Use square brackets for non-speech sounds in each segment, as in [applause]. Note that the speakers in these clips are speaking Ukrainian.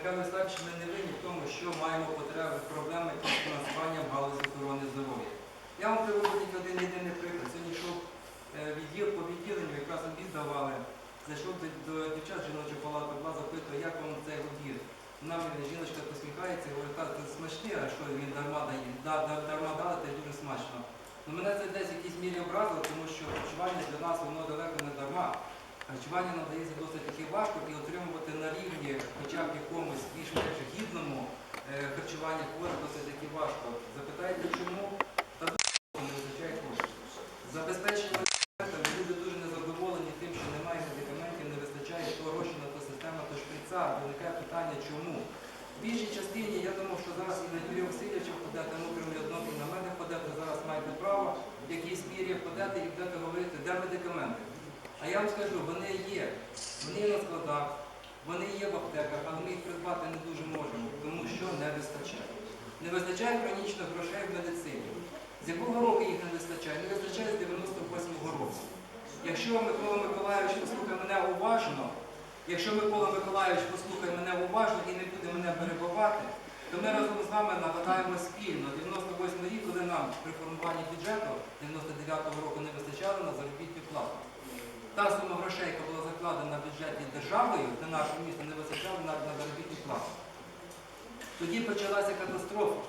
Місі Машкевич, ми не винні в тому, що маємо потреби, проблеми із фінансуванням галузі охорони здоров'я. Я вам приведу тільки один єдиний приклад. Сьогодні йшов е, відділ по відділенню, якраз обід давали. Зайшов до, дівчат жіночої палати, була запитує, як вам цей обід. Мені жіночка посміхається, говорить, так, це смачне, а що він дарма дає, да, да, дарма дали, це дуже смачно. Ну, мене це десь в якійсь мірі образило, тому що харчування для нас воно далеко не дарма. Харчування надається досить таки важко і отримувати на рівні, хоча б якомусь більш-менш гідному е, харчування хворих досить таки важко. Запитайте, чому? Та не вистачає коштів. Забезпечення люди дуже незадоволені тим, що немає медикаментів, не вистачає гроші на ту систему, то шприца. Виникає питання, чому? В більшій частині я думав, що зараз і на Юрія Васильовича впадете, ну крім одного, і на мене впадете, зараз маєте право в якійсь мірі впадете і будете говорити, де медикаменти. А я вам скажу, вони є. Вони є на складах, вони є в аптеках, але ми їх придбати не дуже можемо, тому що не вистачає. Не вистачає хронічно грошей в медицині. З якого року їх не вистачає? Не вистачає з 98-го року. Якщо Микола Миколаївич послухає мене уважно, якщо Микола Миколаївич послухає мене уважно і не буде мене перебувати, то ми разом з вами нагадаємо спільно 98 рік, коли нам при формуванні бюджету 99-го року не вистачало на заробітну плату. Та сума грошей, яка була закладена в бюджеті державою для нашого міста, не вистачала на, на заробітну плату. Тоді почалася катастрофа.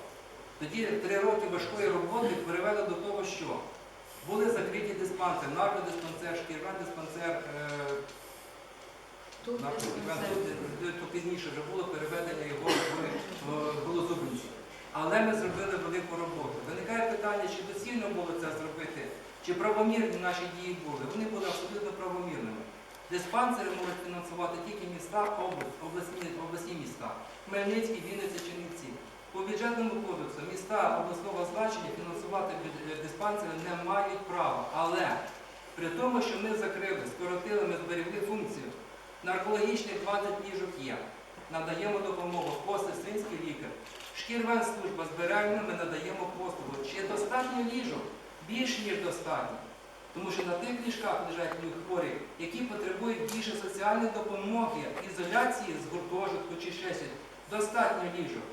Тоді три роки важкої роботи привели до того, що були закриті диспансери, наркодиспансер, шкірвен диспансер, е, наркодиспансер, тут, то пізніше вже було переведення його в, в Але ми зробили велику роботу. Виникає питання, чи доцільно було це зробити, чи правомірні наші дії були. Вони були абсолютно правомірними. Диспансери можуть фінансувати тільки міста, область, обласні, міста. Хмельницький, Вінниця, Чернівці. По бюджетному кодексу міста обласного значення фінансувати диспансери не мають права. Але при тому, що ми закрили, скоротили, ми зберегли функцію. Наркологічних 20 ліжок є. Надаємо допомогу, посестринський лікар. Шкірвен служба збираємо, ми надаємо послугу. Чи достатньо ліжок? Більш ніж достатньо. Тому що на тих ліжках лежать люди хворі, які потребують більше соціальної допомоги, ізоляції з гуртожитку чи щось. Достатньо ліжок.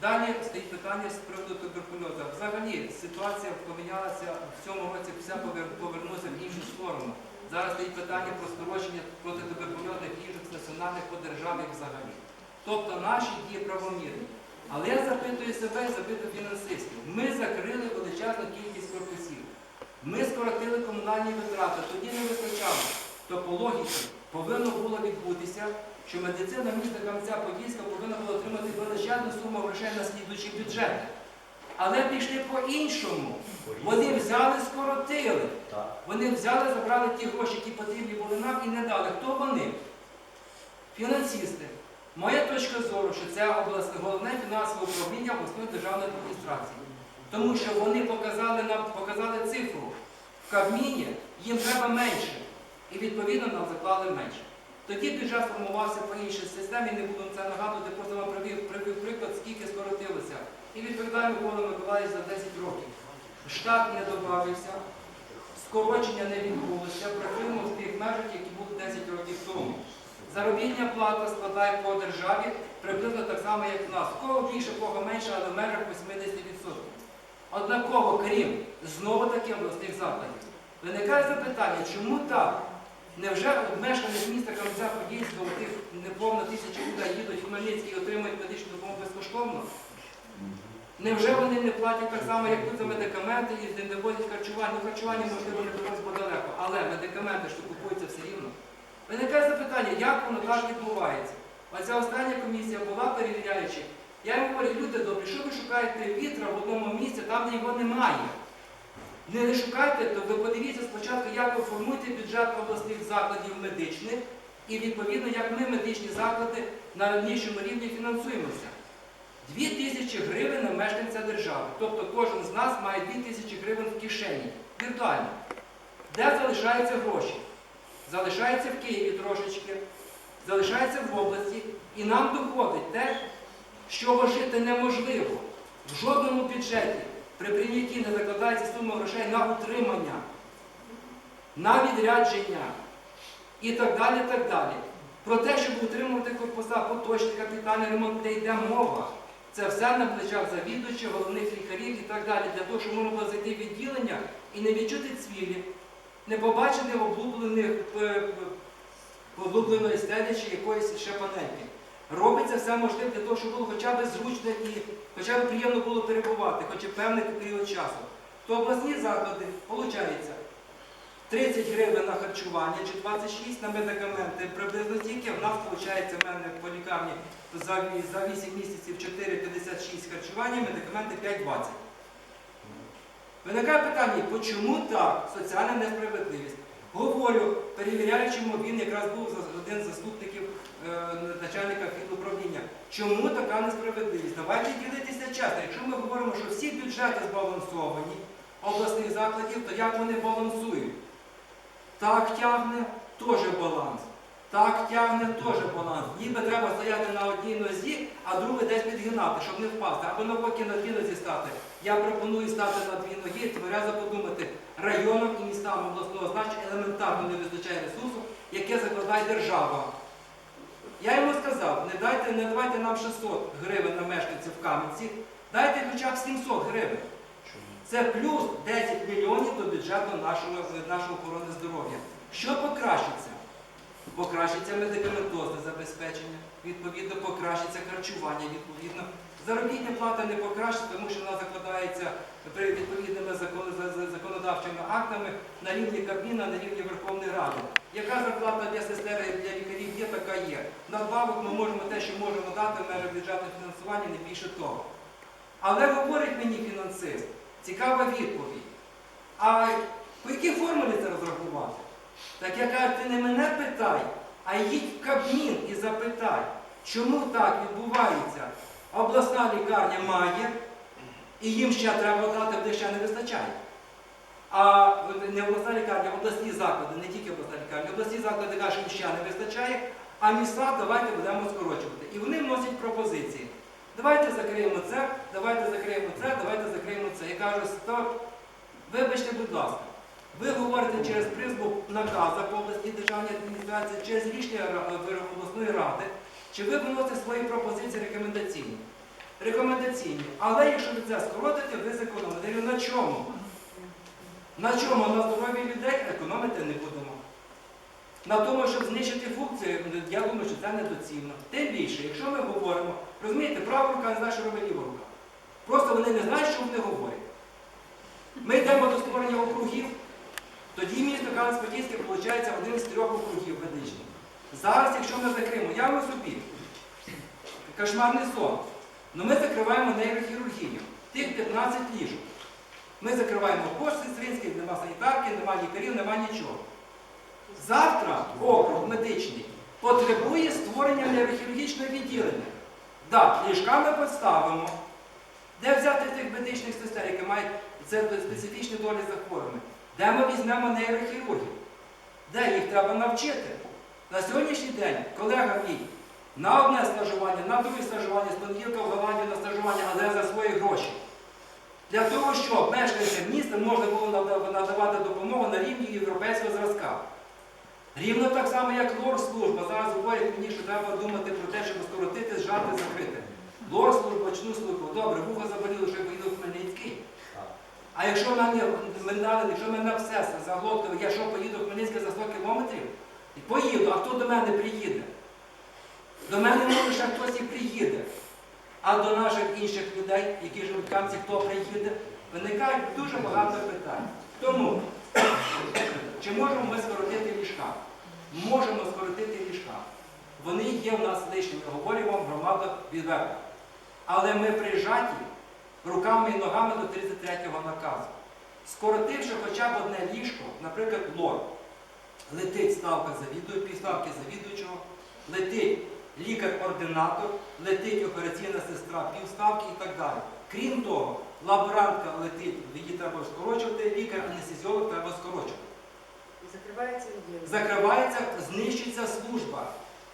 Далі стоїть питання з приводу туберкульозу. Взагалі ситуація помінялася в цьому році, все повер- повернулося в іншу сторону. Зараз стоїть питання про скорочення протитуберкульозних ліжок стаціонарних по державі взагалі. Тобто наші дії правомірні. Але я запитую себе і запитую фінансистів. Ми закрили величезну кількість. Ми скоротили комунальні витрати, тоді не вистачало. То по логіці повинно було відбутися, що медицина міста Кам'янця-Подільська повинна була отримати величезну суму грошей на слідуючі бюджети. Але пішли по-іншому. Вони взяли, скоротили. Вони взяли, забрали ті гроші, які потрібні були нам і не дали. Хто вони? Фінансисти. Моя точка зору, що це обласне головне фінансове управління обласної державної адміністрації. Тому що вони показали показали цифру. В Кабміні їм треба менше. І відповідно нам заклали менше. Тоді бюджет формувався по іншій системі, не буду це нагадувати, просто вам привів, привів приклад, скільки скоротилося. І відповідає Микола Миколаївич за 10 років. Штат не додався, скорочення не відбулося, працюємо в тих межах, які були 10 років тому. Заробітня плата складає по державі приблизно так само, як в нас. Кого більше, кого менше, але в межах 80%. Однаково, крім знову таки обласних закладів. Виникає запитання, чому так? Невже мешканець міста Кам'янця-Подільського, тих неповно тисячі людей їдуть в Хмельницький і отримують медичну допомогу безкоштовно? Невже вони не платять так само, як тут за медикаменти і не доводять харчування? Ну, харчування, можливо, не дорос подалеко, але медикаменти то купуються все рівно. Виникає запитання, як воно так відбувається? Оця остання комісія була перевіряючи. Я їм говорю, люди добрі, що ви шукаєте вітра в одному місці, там, де його немає? Не шукайте, то ви подивіться спочатку, як ви формуєте бюджет обласних закладів медичних, і відповідно, як ми медичні заклади на нижчому рівні фінансуємося. Дві тисячі гривень на мешканця держави. Тобто кожен з нас має дві тисячі гривень в кишені. Віртуально. Де залишаються гроші? Залишається в Києві трошечки, залишається в області, і нам доходить те, що жити неможливо. В жодному бюджеті при прийнятті не закладається сума грошей на утримання, на відрядження і так далі. так далі. Про те, щоб утримувати корпуса, поточний капітальний ремонт, де йде мова. Це все на плечах завідувача, головних лікарів і так далі, для того, щоб можна було зайти в відділення і не відчути цвілі, не побачити облуплених, е, облупленої чи якоїсь ще панельки. Робиться все можливе для того, щоб було хоча б зручно і хоча б приємно було перебувати, хоч і певний період часу. То обласні заклади, виходить, 30 гривень на харчування чи 26 на медикаменти, приблизно стільки. В нас виходить в мене по лікарні за, 8 місяців 4,56 харчування, медикаменти 5,20. Виникає питання, чому так? Соціальна несправедливість. Говорю, перевіряючому, він якраз був один з заступників начальника філуправління. Чому така несправедливість? Давайте ділитися чесно. Якщо ми говоримо, що всі бюджети збалансовані обласних закладів, то як вони балансують? Так тягне теж баланс. Так тягне теж баланс. Ніби треба стояти на одній нозі, а другу десь підгинати, щоб не впасти. Або навпаки на дві нозі стати. Я пропоную стати на дві ноги, тверезо подумати, районам і містам обласного значення елементарно не вистачає ресурсу, яке закладає держава. Сказав, не дайте, не давайте нам 600 гривень на мешканців в Кам'янці, дайте хоча б 700 гривень. Це плюс 10 мільйонів до бюджету нашого, нашої охорони здоров'я. Що покращиться? Покращиться медикаментозне забезпечення, відповідно, покращиться харчування, відповідно. Заробітня плата не покращиться, тому що вона закладається відповідними закон- за- за- законодавчими актами на рівні Кабміна, на рівні Верховної Ради. Яка зарплата для сестер для лікарів є. Надбавок ми можемо те, що можемо дати в межах бюджетного фінансування, не більше того. Але говорить мені фінансист, цікава відповідь. А по якій формулі це розрахувати? Так я кажу, ти не мене питай, а їдь в Кабмін і запитай, чому так відбувається. Обласна лікарня має, і їм ще треба дати, де ще не вистачає. А не обласна лікарня, обласні заклади, не тільки обласна лікарня, обласні заклади кажуть, їм ще не вистачає, а міста давайте будемо скорочувати. І вони вносять пропозиції. Давайте закриємо це, давайте закриємо це, давайте закриємо це. Я кажу, стоп, вибачте, будь ласка. Ви говорите через призму наказу по обласній державній адміністрації, через рішення е, обласної ради, чи ви виносите свої пропозиції рекомендаційні? Рекомендаційні. Але якщо ви це скоротите, ви зекономите. На чому? На чому? На здоров'ї людей економити не будемо. На тому, щоб знищити функції, я думаю, що це недоцільно. Тим більше, якщо ми говоримо, розумієте, права рука не знає, що робить ліва рука. Просто вони не знають, що вони говорять. Ми йдемо до створення округів, тоді місто Кам'янець-Подільське виходить один з трьох округів медичних. Зараз, якщо ми закриємо, я в собі, кошмарний сон, ну ми закриваємо нейрохірургію, тих 15 ліжок. Ми закриваємо кошти сестринський, нема санітарки, нема лікарів, нема нічого. Завтра округ медичний потребує створення нейрохірургічного відділення. Так, ліжка ми поставимо. Де взяти тих медичних сестер, які мають специфічні долі захворювання? Де ми візьмемо нейрохірургів? Де їх треба навчити? На сьогоднішній день колега мій на одне стажування, на друге стажування, з понеділка в Голландію на стажування, але за свої гроші. Для того, щоб мешканцям міста можна було надавати допомогу на рівні європейського зразка. Рівно так само, як лор-служба. Зараз говорять мені, що треба думати про те, щоб скоротити, зжати, закрити. Лор-служба, очну службу. Добре, вухо заболіло, що я поїду в Хмельницький. А якщо мене, мене, якщо мене все заглотили, я що поїду в Хмельницький за 100 кілометрів? І Поїду, а хто до мене приїде? До мене може ще хтось і приїде. А до наших інших людей, які живуть в Кам'янці, хто приїде, виникають дуже багато питань. Тому, чи можемо ми? Можемо скоротити ліжка. Вони є в нас лишніми, говорю вам громада відверто. Але ми прижаті руками і ногами до 33-го наказу. Скоротивши хоча б одне ліжко, наприклад, лор, летить ставка завідуючого, півставки завідуючого, летить лікар-ординатор, летить операційна сестра, півставки і так далі. Крім того, лаборантка летить, її треба скорочувати, лікар-анестезіолог треба скорочувати. Закривається. Закривається, знищується служба.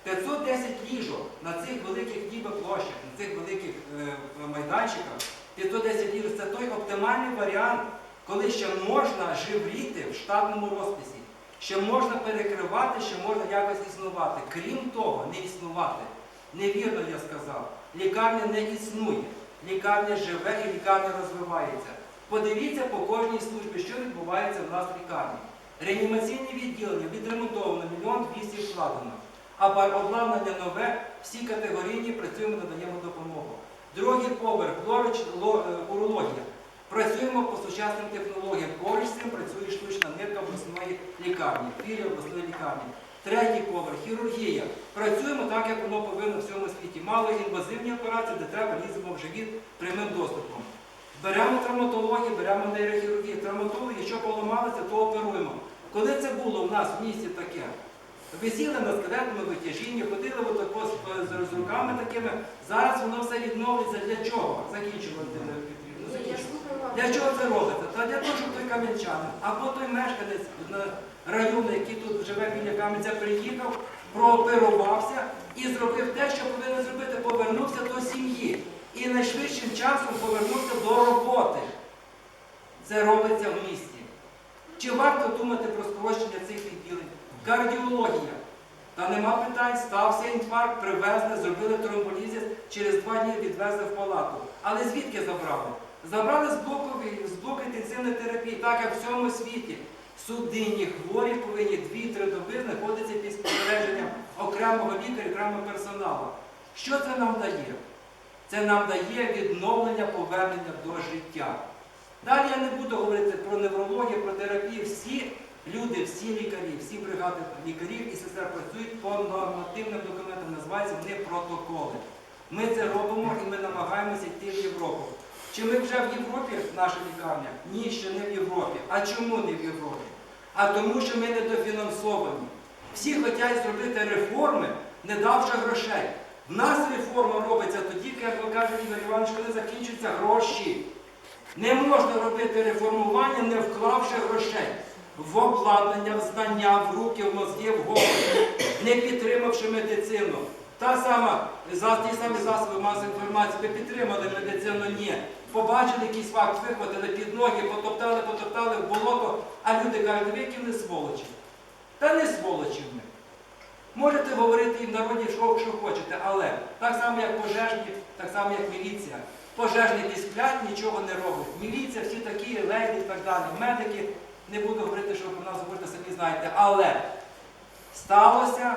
510 ліжок на цих великих ніби площах, на цих великих е, майданчиках. 510 ліжок це той оптимальний варіант, коли ще можна живріти в штатному розписі. що можна перекривати, що можна якось існувати. Крім того, не існувати. Невірно я сказав. Лікарня не існує. Лікарня живе і лікарня розвивається. Подивіться по кожній службі, що відбувається в нас в лікарні. Реанімаційне відділення відремонтовано, мільйон двісті вкладено. А обладнання нове, всі категорійні працюємо, надаємо допомогу. Другий поверх, лорич, ло- е, урологія. Працюємо по сучасним технологіям. Поруч з цим працює штучна нирка обласної лікарні, філія обласної лікарні. Третій поверх хірургія. Працюємо так, як воно повинно в всьому світі. Малоінвазивні операції, де треба ліземо в живіт прямим доступом. Беремо травматологію, беремо нейрохірургію. Травматологи, що поламалися, то оперуємо. Коли це було в нас в місті таке? Висіли на скелетному витяжінні, ходили отако з, руками такими. Зараз воно все відновиться. Для чого? Закінчувати я слухаю вас. Для чого це робиться? Та для того, щоб той кам'янчанин або той мешканець на району, який тут живе біля Кам'янця, приїхав, прооперувався і зробив те, що повинен зробити, повернувся до сім'ї. І найшвидшим часом повернувся до роботи. Це робиться в місті. Чи варто думати про скорочення цих відділень? Кардіологія. Та нема питань, стався інфаркт, привезли, зробили тромболізис, через два дні відвезли в палату. Але звідки забрали? Забрали з блоку, з блоку інтенсивної терапії, так як в всьому світі. Судинні хворі повинні 2-3 доби знаходитися під спостереженням окремого лікаря, окремого персоналу. Що це нам дає? Це нам дає відновлення, повернення до життя. Далі я не буду говорити про неврологію, про терапію. Всі люди, всі лікарі, всі бригади лікарів і сестер працюють по нормативним документам, називаються вони протоколи. Ми це робимо і ми намагаємося йти в Європу. Чи ми вже в Європі, наша лікарня? Ні, ще не в Європі. А чому не в Європі? А тому, що ми недофінансовані. Всі хочуть зробити реформи, не давши грошей. В нас реформа робиться тоді, як ви кажете, Ігор Іванович, коли закінчуються гроші. Не можна робити реформування, не вклавши грошей в обладнання, в знання, в руки, в мозги, в голову, не підтримавши медицину. Та сама, ті самі засоби масової інформації, ви підтримали медицину, ні. Побачили якийсь факт, вихватили під ноги, потоптали, потоптали в болото, а люди кажуть, ви які ви сволочі. Та не сволочі ми. Можете говорити і в народі, що, що хочете, але так само, як пожежні, так само, як міліція. Пожежники сплять, нічого не роблять. Міліція, всі такі, леді і так далі. Медики, не буду говорити, що про нас говорите, самі знаєте. Але сталося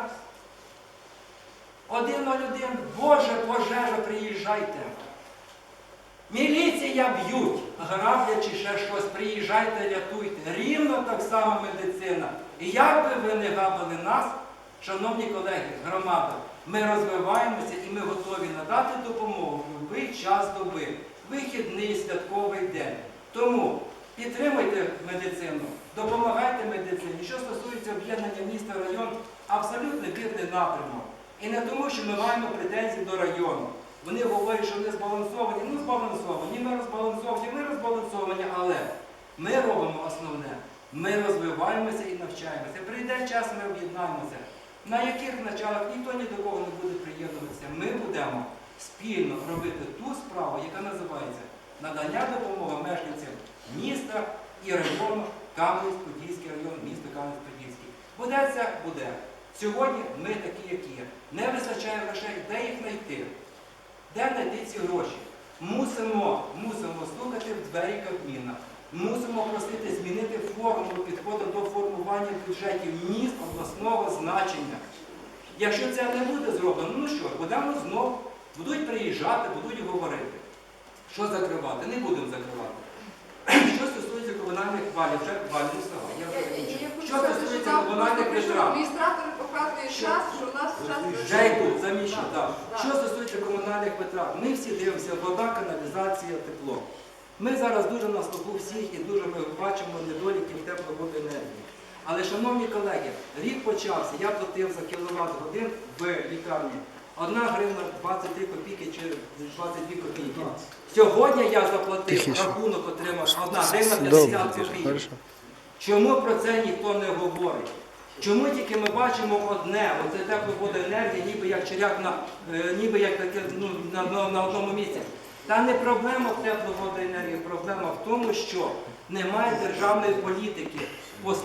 101, Боже, пожежа, приїжджайте. Міліція б'ють, граблять чи ще щось, приїжджайте, рятуйте. Рівно так само медицина. І як би ви не габили нас, шановні колеги, громада, ми розвиваємося і ми готові надати допомогу в будь-який час доби, вихідний, святковий день. Тому підтримуйте медицину, допомагайте медицині. Що стосується об'єднання міста район, абсолютно вірний напрямок. І не тому, що ми маємо претензії до району. Вони говорять, що вони збалансовані. Ну, збалансовані, ми розбалансовані, ми розбалансовані, але ми робимо основне. Ми розвиваємося і навчаємося. Прийде час, ми об'єднаємося. На яких началах ніхто ні до кого не буде приєднуватися. Ми будемо спільно робити ту справу, яка називається надання допомоги мешканцям міста і району Кам'янець-Подільський район, місто Кам'янець-Подільський. Буде це, буде. Сьогодні ми такі, які є. Не вистачає грошей, де їх знайти? Де знайти ці гроші? Мусимо, мусимо стукати в двері Кабміна. Мусимо просити змінити формулу підходу до формування бюджетів міст обласного значення. Якщо це не буде зроблено, ну що, будемо знов, будуть приїжджати, будуть говорити. Що закривати? Не будемо закривати. [clears throat] Що стосується комунальних валів, вже валів вставай, я вже закінчив. я хочу Що стосується комунальних витрат? Адміністратори показують час, що у нас час. Вже йдуть, заміщу, так. Що стосується комунальних витрат, ми всі дивимося, вода, каналізація, тепло. Ми зараз дуже на слуху всіх і дуже ми бачимо недоліків тепловодоенергії. Але, шановні колеги, рік почався, я платив за кіловат годин в лікарні. Одна гривна 23 копійки чи 22 копійки. Сьогодні я заплатив, рахунок отримав 1 гривна 50 копійок. Чому про це ніхто не говорить? Чому тільки ми бачимо одне, оце тепловодоенергія, ніби як черяк на, е, ніби як таке, ну, на, на, на одному місці. Та не проблема в тепловодоенергії, проблема в тому, що немає державної політики по